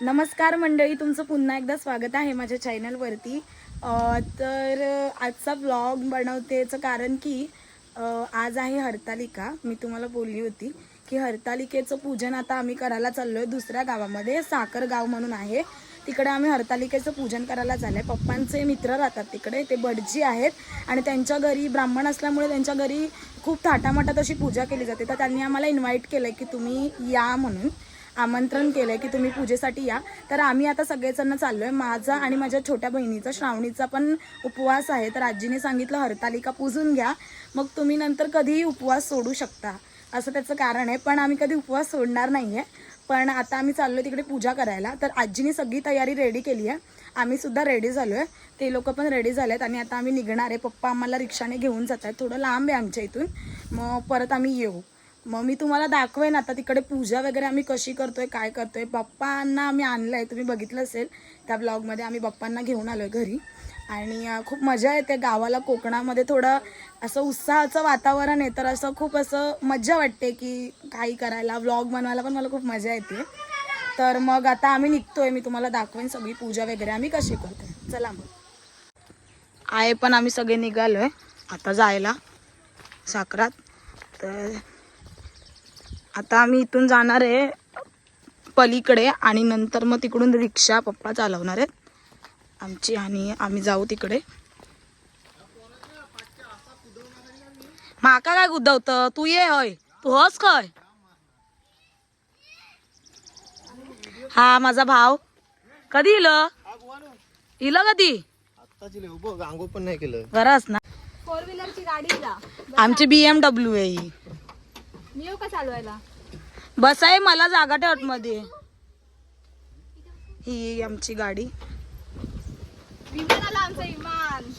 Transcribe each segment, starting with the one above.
नमस्कार मंडळी तुमचं पुन्हा एकदा स्वागत आहे माझ्या चॅनलवरती. तर आजचा ब्लॉग बनवतेचं कारण की आज आहे हरतालिका. मी तुम्हाला बोलली होती की हरतालिकेचं पूजन आता आम्ही करायला चाललो आहे दुसऱ्या गावामध्ये साखर गाव म्हणून आहे. तिकडे आम्ही हरतालिकेचं पूजन करायला चाललं आहे पप्पांचे मित्र राहतात तिकडे ते भटजी आहेत आणि त्यांच्या घरी ब्राह्मण असल्यामुळे त्यांच्या घरी खूप थाटामाटात अशी पूजा केली जाते. तर त्यांनी आम्हाला इन्व्हाइट केलं की तुम्ही या म्हणून. आमंत्रण केलं आहे की तुम्ही पूजेसाठी या. तर आम्ही आता सगळेजण चाललो आहे माझा आणि माझ्या छोट्या बहिणीचा श्रावणीचा पण उपवास आहे. तर आजीने सांगितलं हरतालिका पूजून घ्या. मग तुम्ही नंतर कधीही उपवास सोडू शकता. असं त्याचं कारण आहे. पण आम्ही कधी उपवास सोडणार नाही आहे पण आता आम्ही चाललो तिकडे पूजा करायला. तर आजीने सगळी तयारी रेडी केली आहे आम्ही सुद्धा रेडी झालो आहे ते लोक पण रेडी झाले आहेत आणि आता आम्ही निघणार आहे. पप्पा आम्हाला रिक्षाने घेऊन जात आहेत थोडं लांब आहे आमच्या इथून. मग परत आम्ही येऊ. मग मी तुम्हाला दाखवेन आता तिकडे पूजा वगैरे आम्ही कशी करतोय काय करतोय. बाप्पांना आम्ही आणलंय तुम्ही बघितलं असेल त्या ब्लॉगमध्ये आम्ही बाप्पांना घेऊन आलोय घरी. आणि खूप मजा येते गावाला कोकणामध्ये थोडं असं उत्साहाचं वातावरण आहे तर असं खूप असं मजा वाटते की काही करायला. व्लॉग बनवायला पण मला खूप मजा येते. तर मग आता आम्ही निघतोय. मी तुम्हाला दाखवेन सगळी पूजा वगैरे आम्ही कशी करतोय. चला मग. आहे पण आम्ही सगळे निघालोय आता जायला साखरात. तर आता आम्ही इथून जाणार आहे पलीकडे आणि नंतर मग तिकडून रिक्षा पप्पा चालवणार आहेत. आमची आणि आम्ही जाऊ तिकडे. माका काय गुदवत? तू ये होय. तू होस काय? हा माझा भाव. कधी इलं? इलं कधी? गरज ना. फोर व्हीलरची गाडी आमची बीएमडब्ल्यू आहे ही. मी येऊ का चालवायला? बस आहे मला जागा ठेवत मध्ये ही आमची गाडी. विमान आला आमचं विमान.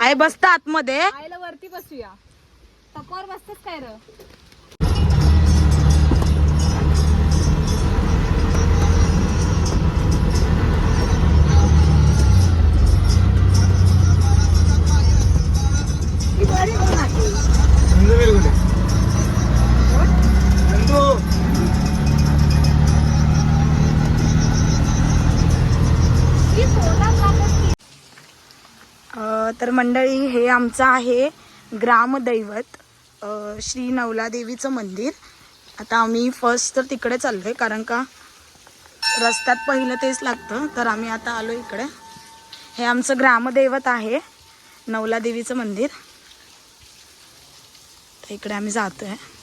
आहे बसता आतमध्ये. आईला वरती बसूया. टपावर बसतेच काय र? तर मंडळी हे आमचं आहे ग्रामदैवत श्री नवलादेवीचं मंदिर. आता आम्ही फर्स्ट तर तिकडे चाललोय कारण का रस्त्यात पहिलं तेच लागतं तर आम्ही आता आलो इकडे. हे आमचं ग्रामदैवत आहे नवलादेवीचं मंदिर. तर इकडे आम्ही जातोय. आहे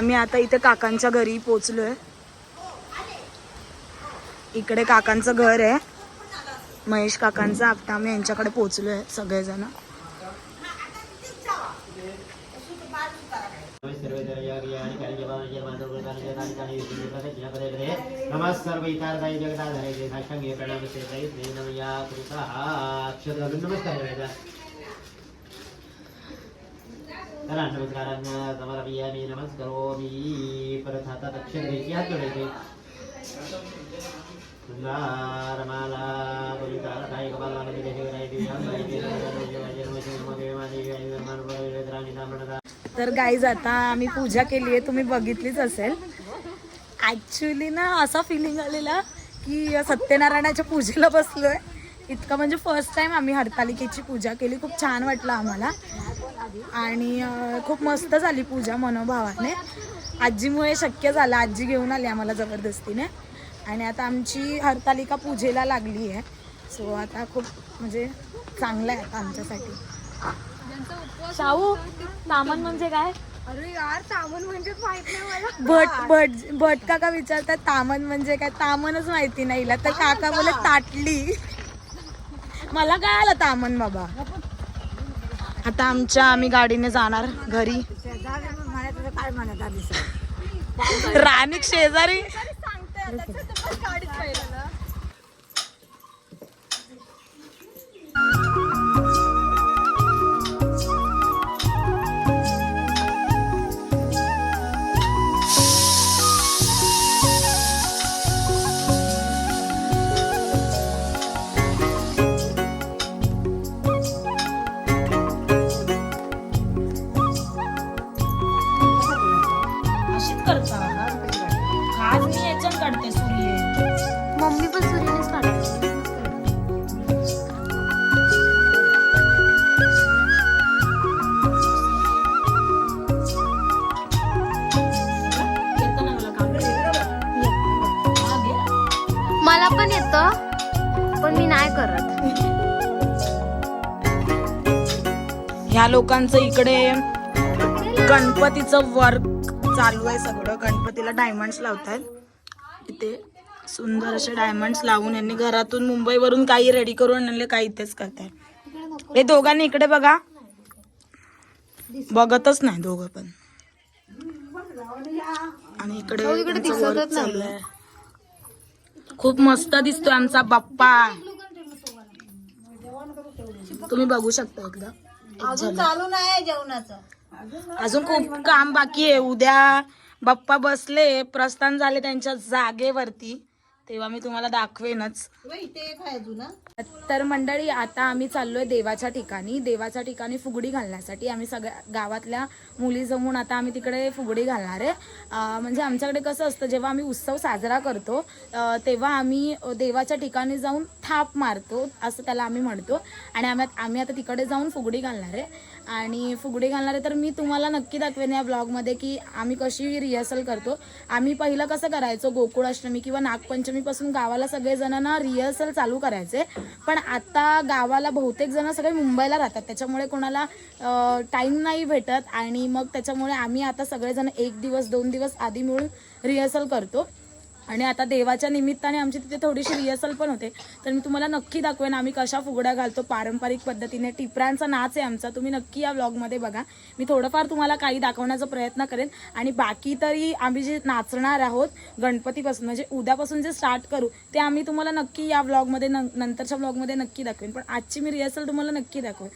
आम्ही आता इथे काकांच्या घरी पोचलोय. इकडे काकांचं घर आहे. महेश काकांचं आता आम्ही यांच्याकडे पोचलोय सगळेजण. नमः सर्व इतारदाय जगदाधारे जे साक्षांगे प्रणाम से नमया कृतः नमस्कार. तर गाईज आता आम्ही पूजा केली आहे तुम्ही बघितलीच असेल. ॲक्च्युली ना असा फिलिंग आलेला की सत्यनारायणाच्या पूजेला बसलोय. इतकं म्हणजे फर्स्ट टाइम आम्ही हरतालिकेची पूजा केली. खूप छान वाटलं आम्हाला. आणि खूप मस्त झाली पूजा मनोभावाने. आजीमुळे शक्य झालं. आजी घेऊन आली आम्हाला जबरदस्तीने. आणि आता आमची हरतालिका पूजेला लागली आहे. सो आता खूप म्हणजे चांगलं आहे आता आमच्यासाठी. शाहू तामन म्हणजे काय? अरे यार सामान म्हणजे भट भट भट काका विचारतात तामन म्हणजे काय? तामनच माहिती नाही. तर काका बोले ताटली. मला काय आलं तामन बाबा? आता आमच्या आम्ही गाडीने जाणार घरी. रानिक शेजारी? करता? आज मी याच्यात काढते सूर्य मम्मी पण सूर्यानेच काढते. मला पण येतं पण मी नाही करत. ह्या लोकांचं इकडे गणपतीचं वर्क चालू आहे सगळं गणपतीला डायमंड्स लावतात इथे सुंदर असे डायमंड्स लावून यांनी घरातून मुंबईवरून काही रेडी करून आणले काही इथेच करताय हे दोघांनी इकडे बघा. बघतच नाही दोघं पण. आणि इकडे चालू आहे. खूप मस्त दिसतोय आमचा बाप्पा. तुम्ही बघू शकता एकदा. चालू नाही जेवणाचं. अजून खूप काम बाकी आहे. उद्या बाप्पा बसले प्रस्थान झाले त्यांच्या जागेवरती. तेव्हा मी तुम्हाला दाखवेनच. तर मंडळी आता आम्ही चाललोय देवाच्या ठिकाणी. देवाच्या ठिकाणी फुगडी घालण्यासाठी आम्ही सगळ्या गावातल्या मुली जमून आता आम्ही तिकडे फुगडी घालणार आहे. म्हणजे आमच्याकडे कसं असतं जेव्हा आम्ही उत्सव साजरा करतो तेव्हा आम्ही देवाच्या ठिकाणी जाऊन थाप मारतो असं त्याला आम्ही म्हणतो. आणि आम्ही आम्ही आता तिकडे जाऊन फुगडी घालणार आहे. आणि फुगडी घालणार आहे तर मी तुम्हाला नक्की दाखवेन या ब्लॉगमध्ये की आम्ही कशी रिहर्सल करतो. आम्ही पहिलं कसं करायचो गोकुळाष्टमी किंवा नागपंचमीपासून गावाला सगळेजण ना रिहर्सल चालू करायचे. पण आता गावाला बहुतेक जण सगळे मुंबईला राहतात. त्याच्यामुळे कोणाला टाईम नाही भेटत आणि मग त्याच्यामुळे आम्ही आता सगळेजण एक दिवस दोन दिवस आधी मिळून रिहर्सल करतो. आणि आता देवाच्या निमित्ताने आमची तिथे थोडीशी रिहर्सल पण होते. तर मी तुम्हाला नक्की दाखवेन आम्ही कशा फुगड्या घालतो. पारंपरिक पद्धतीने टिपऱ्यांचा नाच आहे आमचा. तुम्ही नक्की या व्लॉगमध्ये बघा. मी थोडंफार तुम्हाला काही दाखवण्याचा प्रयत्न करेन. आणि बाकी तरी आम्ही जे नाचणार आहोत गणपतीपासून म्हणजे उद्यापासून जे स्टार्ट करू ते आम्ही तुम्हाला नक्की या व्लॉगमध्ये नंतरच्या व्लॉगमध्ये नक्की दाखवेन. पण आजची मी रिहर्सल तुम्हाला नक्की दाखवेन.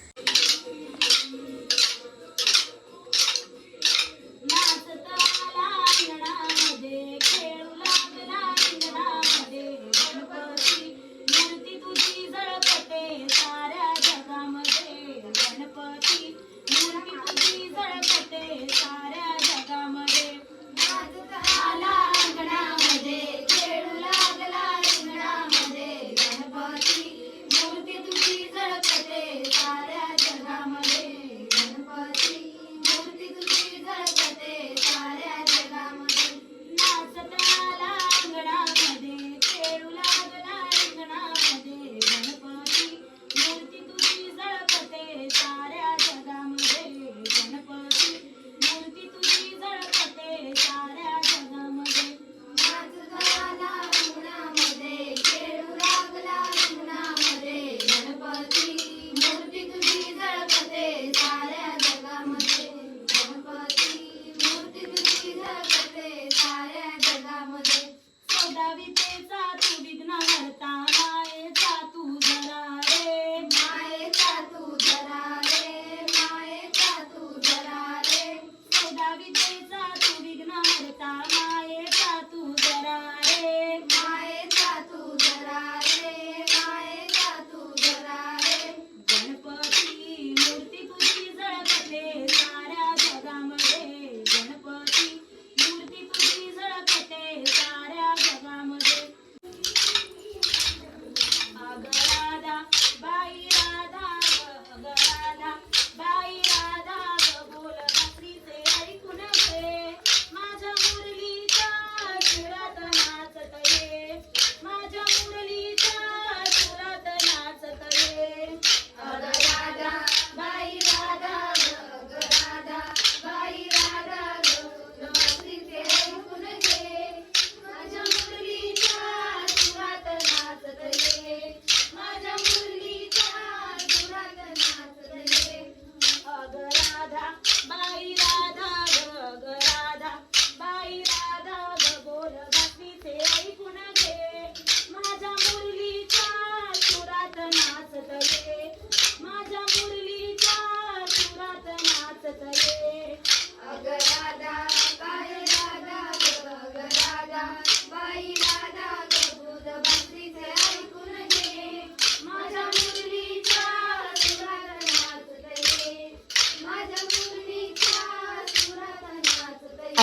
Hocam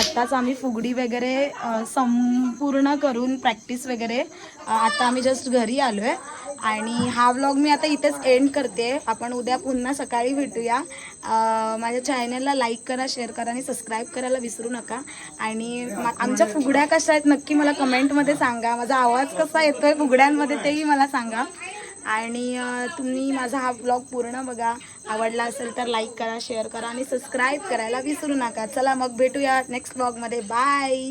आत्ताच आम्ही फुगडी वगैरे संपूर्ण करून प्रॅक्टिस वगैरे आता आम्ही जस्ट घरी आलो आहे आणि हा व्लॉग मी आता इथेच एंड करते. आपण उद्या पुन्हा सकाळी भेटूया. माझ्या चॅनलला लाईक करा शेअर करा आणि सबस्क्राईब करायला विसरू नका. आणि आमच्या फुगड्या कशा आहेत नक्की मला कमेंटमध्ये सांगा. माझा आवाज कसा येतोय फुगड्यांमध्ये तेही मला सांगा. आणि तुम्ही माझा हा ब्लॉग पूर्ण बघा. आवडला असेल तर लाईक करा शेअर करा आणि सबस्क्राईब करायला विसरू नका. चला मग भेटूया नेक्स्ट ब्लॉगमध्ये बाय